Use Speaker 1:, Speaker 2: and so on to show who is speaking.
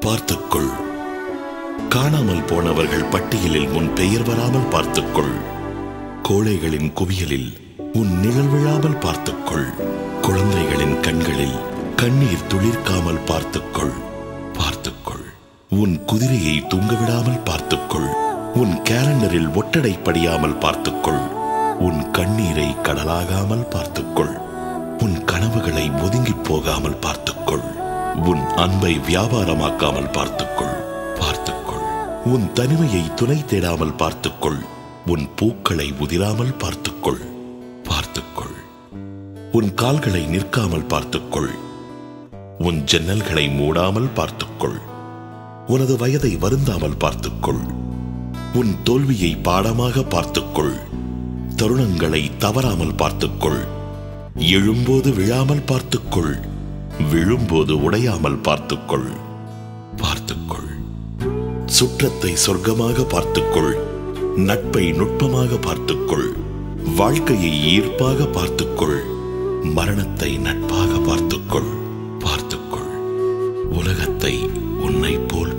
Speaker 1: பார்த்துக்கொள். காணாமல் போனவர்கள் பட்டியலில் உன் பெயர் வராமல் பார்த்துக்கொள். கோழைகளின் குவியலில் உன் நிழல் விழாமல் பார்த்துக்கொள். குழந்தைகளின் கண்களில் கண்ணீர் துளிர்க்காமல் பார்த்துக்கொள். பார்த்துக்கொள். உன் குதிரையை தூங்க விடாமல் பார்த்துக்கொள். உன் கேலண்டரில் ஒட்டடை படியாமல் பார்த்துக்கொள். உன் கண்ணீரை கடலாகாமல் பார்த்துக்கொள். உன் கனவுகளை ஒதுங்கிப் போகாமல் பார்த்துக்கொள். உன் அன்பை வியாபாரமாக்காமல் பார்த்துக்கொள். பார்த்துக்கொள். உன் தனிமையை துணை தேடாமல் பார்த்துக்கொள். உன் பூக்களை உதிராமல் பார்த்துக்கொள். பார்த்துக்கொள். உன் கால்களை நிற்காமல் பார்த்துக்கொள். உன் ஜன்னல்களை மூடாமல் பார்த்துக்கொள். உனது வயதை வருந்தாமல் பார்த்துக்கொள். உன் தோல்வியை பாடமாக பார்த்துக்கொள். தருணங்களை தவறாமல் பார்த்துக்கொள். எழும்போது விழாமல் பார்த்துக்கொள். விழும்போது உடையாமல் பார்த்துக்கொள். பார்த்துக்கொள். சுற்றத்தை சொர்க்கமாக பார்த்துக்கொள். நட்பை நுட்பமாக பார்த்துக்கொள். வாழ்க்கையை ஈர்ப்பாக பார்த்துக்கொள். மரணத்தை நட்பாக பார்த்துக்கொள். பார்த்துக்கொள். உலகத்தை உன்னை போல்